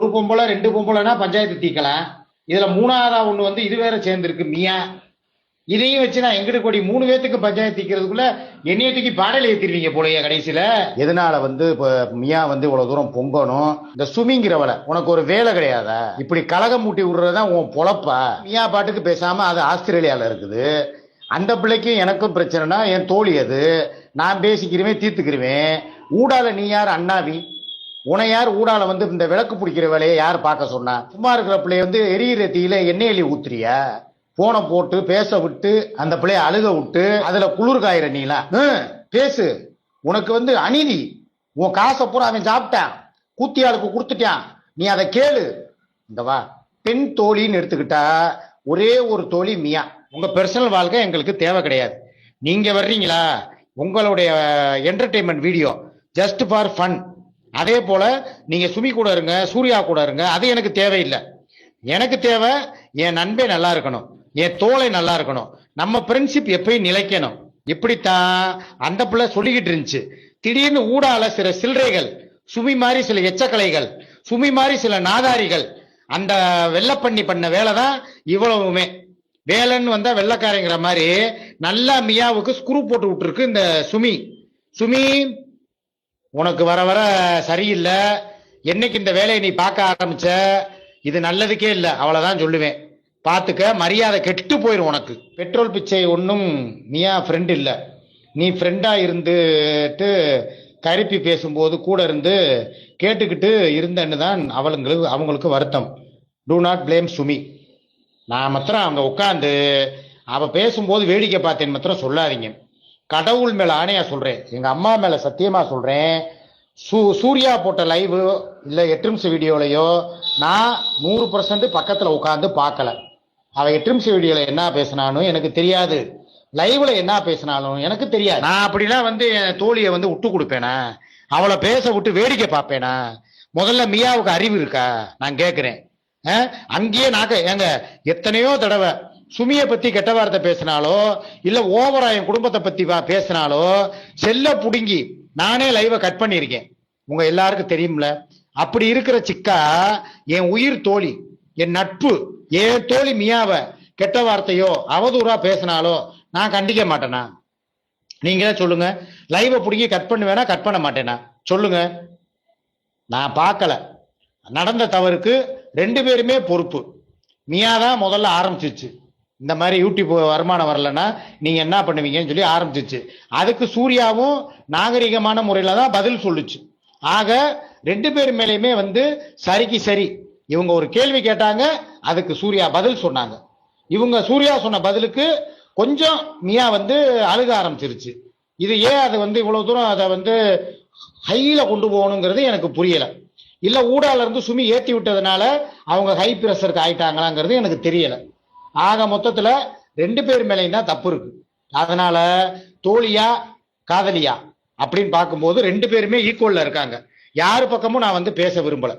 ஒரு பொம்பளை ரெண்டு பொம்பளைனா பஞ்சாயத்து தீக்கலாம் இதுல மூணாவதா ஒண்ணு வந்து இது வேற சேர்ந்துருக்கு மியா. இதையும் வச்சு நான் எங்கிட்டு கோடி மூணு பேத்துக்கு பஞ்சாயத்து தீக்கிறதுக்குள்ள என்னைய தூக்கி பாடல ஏத்திருவீங்க போலயே கடைசியில. எதனால வந்து இப்போ மியா வந்து இவ்வளவு தூரம் பொங்கணும்? இந்த சுமிங்கிறவளை உனக்கு ஒரு வேலை கிடையாதா? இப்படி கலகம் மூட்டி விடுறதுதான் உன் பொழப்பா? மியா பாட்டுக்கு பேசாம அது ஆஸ்திரேலியால இருக்குது. அந்த பிள்ளைக்கும் எனக்கும் பிரச்சனைனா என் தோழி அது. நான் பேசிக்கிறவேன் தீர்த்துக்கிருவேன் ஊடால நீ யார் அண்ணாவி? உனையார் ஊடால வந்து இந்த விளக்கு பிடிக்கிற வேலையை யார் பார்க்க சொன்னா? சும்மா இருக்கிற பிள்ளைய வந்து எரியிற தீயில எண்ணெய் எலி ஊத்துறியா? போனை போட்டு பேச விட்டு அந்த பிள்ளைய அழுக விட்டு அதுல குளிர் காயிற நீலா? பேசு. உனக்கு வந்து அநீதி. உன் காசை பூரா அவன் சாப்பிட்டான். கூத்தியாளுக்கு கொடுத்துட்டான். நீ அதை கேளு. இந்த வா பெண் தோழின்னு எடுத்துக்கிட்டா ஒரே ஒரு தோழி மியா. உங்க பர்சனல் வாழ்க்கை எங்களுக்கு தேவை கிடையாது. நீங்க வர்றீங்களா? உங்களுடைய entertainment video just for fun அதே போல நீங்க சுமி கூட இருங்க சூர்யா கூட இருங்க அது எனக்கு தேவையில்லை. எனக்கு தேவை என் நண்பே நல்லா இருக்கணும் என் தோலை நல்லா இருக்கணும் நம்ம ஃப்ரெண்ட்ஷிப் எப்பயும் நிலைக்கணும். இப்படித்தான் அந்த பிள்ளை சொல்லிக்கிட்டு இருந்துச்சு. திடீர்னு ஊடால சில சில்லறைகள் சுமி மாதிரி சில எச்சக்கலைகள் சுமி மாதிரி சில நாதாரிகள் அந்த வெள்ளப்பண்ணி பண்ண வேலை தான் இவ்வளவுமே. வேலைன்னு வந்தா வெள்ளக்காரங்கிற மாதிரி நல்லா மியாவுக்கு ஸ்க்ரூ போட்டு விட்டுருக்கு இந்த சுமி. சுமி உனக்கு வர வர சரியில்லை. என்னைக்கு இந்த வேலையை நீ பார்க்க ஆரம்பிச்ச? இது நல்லதுக்கே இல்லை. அவ்வளவுதான் சொல்லுவேன். பார்த்துக்க மரியாதை கெட்டு போயிடும் உனக்கு. பெட்ரோல் பிச்சை ஒன்றும் நீயா ஃப்ரெண்ட் இல்லை? நீ ஃப்ரெண்டா இருந்துட்டு கருப்பி பேசும்போது கூட இருந்து கேட்டுக்கிட்டு இருந்தேன்னு தான் அவளுங்களுக்கு அவங்களுக்கு வருத்தம். டூ நாட் பிளேம் சுமி நான் மாத்திரம் அவங்க உட்காந்து அவ பேசும்போது வேடிக்கை பார்த்தேன்னு மாத்திரம் சொல்லாதீங்க. கடவுள் மேல ஆணையா சொல்றேன். எங்க அம்மா மேல சத்தியமா சொல்றேன். சூ சூர்யா போட்ட லைவ் இல்ல எட்டு நிமிஷம் நான் நூறு பர்சன்ட் பக்கத்துல உட்காந்து பார்க்கல. அவ எட்டு நிமிஷம் வீடியோல என்ன பேசினாலும் எனக்கு தெரியாது. லைவ்ல என்ன பேசினாலும் எனக்கு தெரியாது. நான் அப்படிலாம் வந்து என் தோழியை வந்து விட்டு கொடுப்பேனா? அவளை பேச விட்டு வேடிக்கை பார்ப்பேனா? முதல்ல மியாவுக்கு அறிவு இருக்கா? நான் கேட்கிறேன் அங்கேயே நாக்க ஏங்க எத்தனையோ தடவை சுமியை பத்தி கெட்ட வார்த்தை பேசினாலோ இல்ல ஓவரா என் குடும்பத்தை பத்தி பேசினாலோ செல்ல புடுங்கி நானே லைவை கட் பண்ணியிருக்கேன். உங்க எல்லாருக்கும் தெரியும்ல. அப்படி இருக்கிற சிக்கா என் உயிர் தோழி என் நட்பு என் தோழி மியாவை கெட்ட வார்த்தையோ அவதூறா பேசினாலோ நான் கண்டிக்க மாட்டேனா? நீங்களே சொல்லுங்க. லைவை பிடிங்கி கட் பண்ணுவேனா கட் பண்ண மாட்டேனா? சொல்லுங்க. நான் பார்க்கல. நடந்த தவறுக்கு ரெண்டு பேருமே பொறுப்பு. மியா தான் முதல்ல ஆரம்பிச்சிச்சு. இந்த மாதிரி யூடியூப் வருமானம் வரலன்னா நீங்க என்ன பண்ணுவீங்கன்னு சொல்லி ஆரம்பிச்சிச்சு. அதுக்கு சூர்யாவும் நாகரிகமான முறையில தான் பதில் சொல்லுச்சு. ஆக ரெண்டு பேர் மேலேயுமே வந்து சரிக்கு சரி. இவங்க ஒரு கேள்வி கேட்டாங்க அதுக்கு சூர்யா பதில் சொன்னாங்க. இவங்க சூர்யா சொன்ன பதிலுக்கு கொஞ்சம் மியா வந்து அழுக ஆரம்பிச்சிருச்சு. இது ஏன் அது வந்து இவ்வளவு தூரம் அதை வந்து ஹையில கொண்டு போகணுங்கிறது எனக்கு புரியல. இல்ல ஊடால இருந்து சுமி ஏத்தி விட்டதுனால அவங்க ஹை பிரஷருக்கு ஆயிட்டாங்களாங்கிறது எனக்கு தெரியல. ஆக மொத்தத்துல ரெண்டு பேர் மேலேயும் தான் தப்பு இருக்கு. அதனால தோழியா காதலியா அப்படின்னு பார்க்கும்போது ரெண்டு பேருமே ஈக்குவல்ல இருக்காங்க. யாரு பக்கமும் நான் வந்து பேச விரும்பல.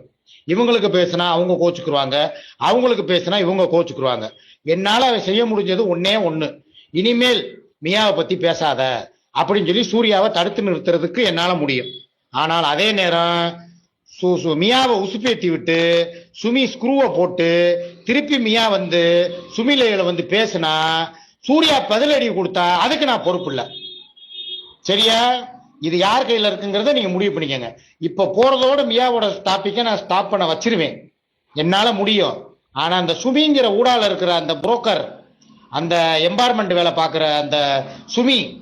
இவங்களுக்கு பேசினா அவங்க கோச்சுக்குருவாங்க. அவங்களுக்கு பேசினா இவங்க கோச்சுக்குருவாங்க. என்னால அவ செய்ய முடிஞ்சது ஒன்னே ஒண்ணு. இனிமேல் மியாவை பத்தி பேசாத அப்படின்னு சொல்லி சூர்யாவை தடுத்து நிறுத்துறதுக்கு என்னால முடியும். ஆனால் அதே நேரம் சு- சு- மியாவை உசுப்பேத்தி விட்டு சுமி ஸ்க்ரூவை போட்டு திருப்பி மியா வந்து சுமிலையில வந்து பேசினா சூர்யா பதிலடி கொடுத்தா அதுக்கு நான் பொறுப்பு இல்லை. சரியா? இது யார் கையில இருக்குங்கிறத நீங்க முடிவு பண்ணிக்கங்க. இப்ப போறதோட மியாவோட டாபிக்கை நான் ஸ்டாப் பண்ண வச்சிருவேன். என்னால முடியும். ஆனா அந்த சுமிங்கிற ஊடால இருக்கிற அந்த புரோக்கர் அந்த எம்பார்மெண்ட் வேலை பார்க்குற அந்த சுமி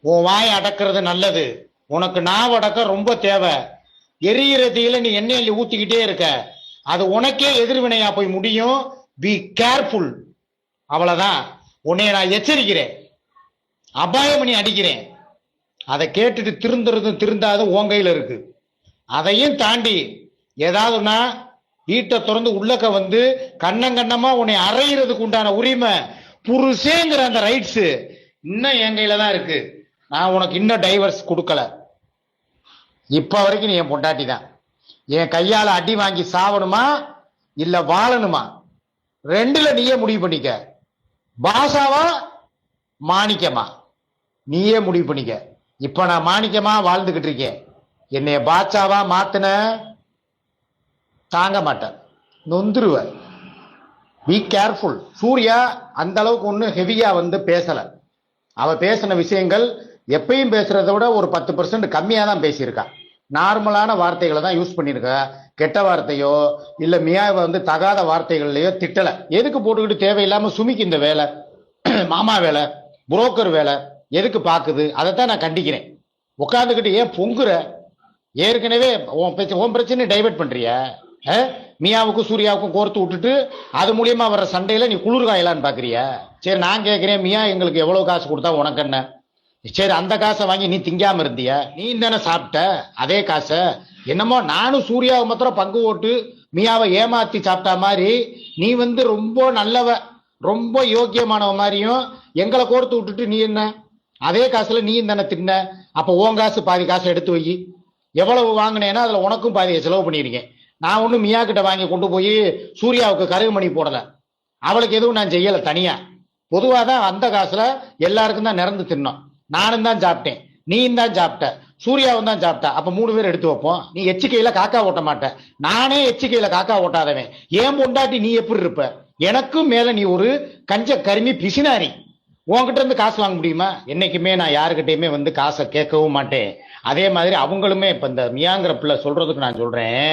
உன் வாயை அடக்கிறது நல்லது. உனக்கு நாவ் அடக்க ரொம்ப தேவை. எரியிற தீயில நீ எண்ணெயில் ஊத்திக்கிட்டே இருக்க. அது உனக்கே எதிர்வினையா போய் முடியும். பி கேர்ஃபுல் அவ்வளவுதான். உன்னைய நான் எச்சரிக்கிறேன். அபாயமணி அடிக்கிறேன். அதை கேட்டுட்டு திருந்துறதும் திருந்தாதும் உன் கையில இருக்கு. அதையும் தாண்டி ஏதாவதுனா வீட்டை திறந்து உள்ளக்க வந்து கண்ணங்கண்ணமா உன்னை அறையிறதுக்கு உண்டான உரிமை புருஷேங்கிற அந்த ரைட்ஸ் இன்னும் என் கையில தான் இருக்கு. நான் உனக்கு இன்னும் டைவர்ஸ் கொடுக்கல. இப்போ வரைக்கும் நீ என் பொண்டாட்டி தான். என் கையால் அடி வாங்கி சாவணுமா? இல்லை வாழணுமா? ரெண்டுல நீயே முடிவு பண்ணிக்க. பாஷாவா? மாணிக்கமா? நீயே முடிவு பண்ணிக்க. இப்போ நான் மாணிக்கமா வாழ்ந்துக்கிட்டு இருக்கேன். என்னைய பாட்சாவா மாத்தின? தாங்க மாட்டேன். நொந்துருவேன். பி கேர்ஃபுல் சூர்யா அந்த அளவுக்கு ஒன்றும் ஹெவியாக வந்து பேசலை. அவள் பேசின விஷயங்கள் எப்பயும் பேசுறத விட ஒரு பத்து பர்சன்ட் கம்மியாக தான் பேசியிருக்கான் நார்மலான வார்த்தைகளை தான் யூஸ் பண்ணியிருக்க. கெட்ட வார்த்தையோ இல்லை மியாவை வந்து தகாத வார்த்தைகள்லையோ திட்டலை. எதுக்கு போட்டுக்கிட்டு தேவையில்லாமல் சுமிக்கு இந்த வேலை? மாமா வேலை புரோக்கர் வேலை எதுக்கு பார்க்குது அதைத்தான் நான் கண்டிக்கிறேன். உட்காந்துக்கிட்டு ஏன் பொங்குற? ஏற்கனவே உன் பிரச்சனை உன் பிரச்சனை டைவெர்ட் பண்ணுறிய மியாவுக்கும் சூர்யாவுக்கும் கோர்த்து விட்டுட்டு அது மூலியமா வர்ற சண்டையில நீ குளிர்காயலான்னு காயலான்னு சரி நான் கேட்குறேன் மியா எங்களுக்கு எவ்வளவு காசு கொடுத்தா உனக்கு என்ன? சரி அந்த காசை வாங்கி நீ திங்காம இருந்திய? நீ தானே சாப்பிட்ட? அதே காசை என்னமோ நானும் சூர்யாவை மாத்திரம் பங்கு ஓட்டு மியாவை ஏமாத்தி சாப்பிட்டா மாதிரி நீ வந்து ரொம்ப நல்லவ ரொம்ப யோக்கியமானவ மாதிரியும் எங்களை கோர்த்து விட்டுட்டு நீ என்ன? அதே காசுல நீ தானே தின்ன? அப்ப உன் காசு பாதி காசை எடுத்து வை. எவ்வளவு வாங்கினேன்னா அதுல உனக்கும் பாதியை செலவு பண்ணியிருக்கேன் நான் ஒன்றும் மியா கிட்ட வாங்கி கொண்டு போய் சூர்யாவுக்கு கருகுமணி போடல. அவளுக்கு எதுவும் நான் செய்யல தனியா. பொதுவாக தான் அந்த காசுல எல்லாருக்கும் தான் நிறந்து தின்னோம். நானும் தான் சாப்பிட்டேன். நீயும் தான் சாப்பிட்ட. சூர்யாவும் தான் சாப்பிட்டா. அப்ப மூணு பேர் எடுத்து வைப்போம். நீ எச்சிக்கையில காக்கா ஓட்ட மாட்ட. நானே எச்சிக்கையில காக்கா ஓட்டாதவன். ஏன் பொண்டாட்டி நீ எப்படி இருப்ப? எனக்கும் மேல நீ ஒரு கஞ்ச கருமி பிசினாரி. உன்கிட்ட இருந்து காசு வாங்க முடியுமா? என்னைக்குமே நான் யாருக்கிட்டையுமே வந்து காசை கேட்கவும் மாட்டேன். அதே மாதிரி அவங்களுமே இப்ப இந்த மியாங்கிற பிள்ளை சொல்றதுக்கு நான் சொல்றேன்.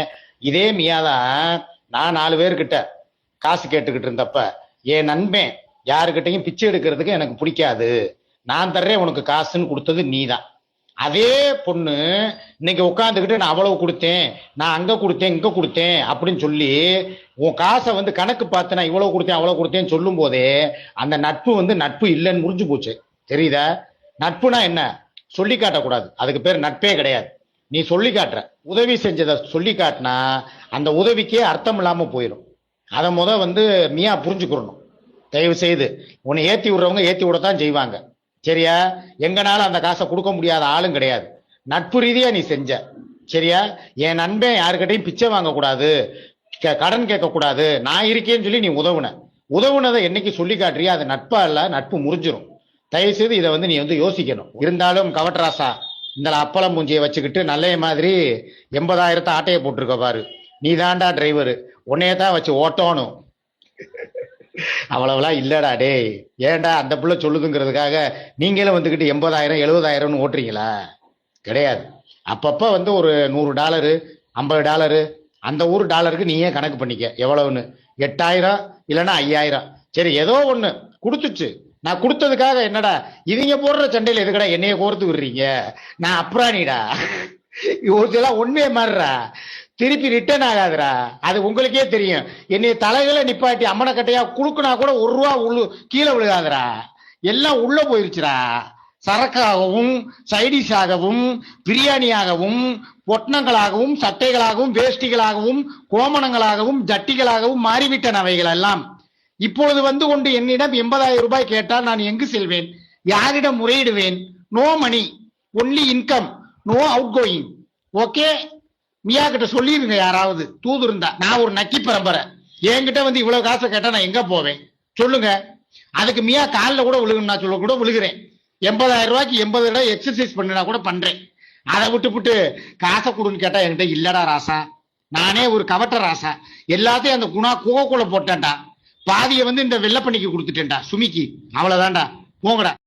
இதே மியா தான் நான் நாலு பேர்கிட்ட காசு கேட்டுக்கிட்டு இருந்தப்ப என் நண்பன் யாருக்கிட்டையும் பிச்சை எடுக்கிறதுக்கு எனக்கு பிடிக்காது. நான் தர்றேன் உனக்கு காசுன்னு கொடுத்தது நீ தான் அதே பொண்ணு இன்னைக்கு உட்காந்துக்கிட்டு நான் அவ்வளவு கொடுத்தேன் நான் அங்க கொடுத்தேன் இங்க கொடுத்தேன் அப்படின்னு சொல்லி உன் காசை வந்து கணக்கு பார்த்து நான் இவ்வளவு கொடுத்தேன் அவ்வளவு கொடுத்தேன்னு சொல்லும் போதே அந்த நட்பு வந்து நட்பு இல்லைன்னு முடிஞ்சு போச்சு. தெரியுதா? நட்புனா என்ன? சொல்லி காட்டக்கூடாது அதுக்கு பேர் நட்பே கிடையாது. நீ சொல்லி காட்டுற உதவி செஞ்சதை சொல்லி காட்டினா அந்த உதவிக்கே அர்த்தம் இல்லாம போயிடும். அதை முத வந்து மியா புரிஞ்சுக்கிறணும். தயவு செய்து உன்னை ஏத்தி விடுறவங்க ஏத்தி விடத்தான் செய்வாங்க. சரியா? எங்கனாலும் அந்த காசை கொடுக்க முடியாத ஆளும் கிடையாது. நட்பு ரீதியா நீ செஞ்ச. சரியா? என் நண்பன் யாருக்கிட்டையும் பிச்சை வாங்கக்கூடாது. க- கடன் கேட்கக்கூடாது. நான் இருக்கேன்னு சொல்லி நீ உதவுன. உதவுனதை என்னைக்கு சொல்லி காட்டுறியா அது நட்பா இல்ல நட்பு முறிஞ்சிரும். தயவு செய்து இதை வந்து நீ வந்து யோசிக்கணும். இருந்தாலும் கவட்ராசா இந்த அப்பளம் பூஞ்சியை வச்சுக்கிட்டு நல்ல மாதிரி எண்பதாயிரத்தை ஆட்டையை போட்டிருக்க பாரு. நீ தாண்டா டிரைவரு உன்னையே தான் வச்சு ஓட்டணும். அவ்வளவுலாம் இல்லடா டேய். ஏன்டா அந்த பிள்ளை சொல்லுதுங்கிறதுக்காக நீங்களும் வந்துக்கிட்டு எண்பதாயிரம் எழுபதாயிரம்னு ஓட்டுறீங்களா? கிடையாது. அப்பப்போ வந்து ஒரு நூறு டாலரு ஐம்பது டாலரு அந்த ஊர் டாலருக்கு நீயே கணக்கு பண்ணிக்க. எவ்வளவுன்னு? எட்டாயிரம் இல்லைன்னா ஐயாயிரம். சரி ஏதோ ஒன்று கொடுத்துச்சு. நான் கொடுத்ததுக்காக என்னடா? இவங்க போடுற சண்டையில் எதுக்கடா என்னைய கோர்த்து விடுறீங்க? நான் அப்ராணிடா. இதெல்லாம் உண்மையை மாறுறா. திருப்பி ரிட்டர்ன் ஆகாதுடா. அது உங்களுக்கே தெரியும். என்னைய தலைகளை நிப்பாட்டி அம்மனக்கட்டையா குடுக்குனா கூட ஒரு ரூபா உள்ளு கீழே விழுகாதுடா. எல்லாம் உள்ள போயிருச்சுரா சரக்காகவும் சைடிஷாகவும் பிரியாணியாகவும் பொட்டணங்களாகவும் சட்டைகளாகவும் வேஷ்டிகளாகவும் கோமணங்களாகவும் ஜட்டிகளாகவும் மாறிவிட்டன அவைகள் எல்லாம் இப்பொழுது வந்து கொண்டு என்னிடம் எண்பதாயிரம் ரூபாய் கேட்டால் நான் எங்கு செல்வேன்? யாரிடம் முறையிடுவேன்? No money only income no outgoing okay மியா கிட்ட சொல்லிருங்க யாராவது. தூது இருந்தா. நான் ஒரு நக்கி பரம்பரை. என்கிட்ட வந்து இவ்வளவு காசை கேட்டா நான் எங்க போவேன்? சொல்லுங்க. அதுக்கு மியா காலில் கூட விழுகணும் நான் சொல்ல கூட விழுகிறேன். எண்பதாயிரம் ரூபாய்க்கு எண்பது தடவை எக்ஸசைஸ் பண்ணினா கூட பண்றேன். அதை விட்டுப்புட்டு காசை கொடுன்னு கேட்டா என்கிட்ட இல்லடா ராசா. நானே ஒரு கவட்ட ராசா. எல்லாத்தையும் அந்த குணா குகைக்குள்ள போட்டேன்டா. பாதியை வந்து இந்த வெள்ளப்பண்ணிக்கு கொடுத்துட்டேன்டா. சுமிக்கு. அவ்வளவுதான்டா. போங்கடா.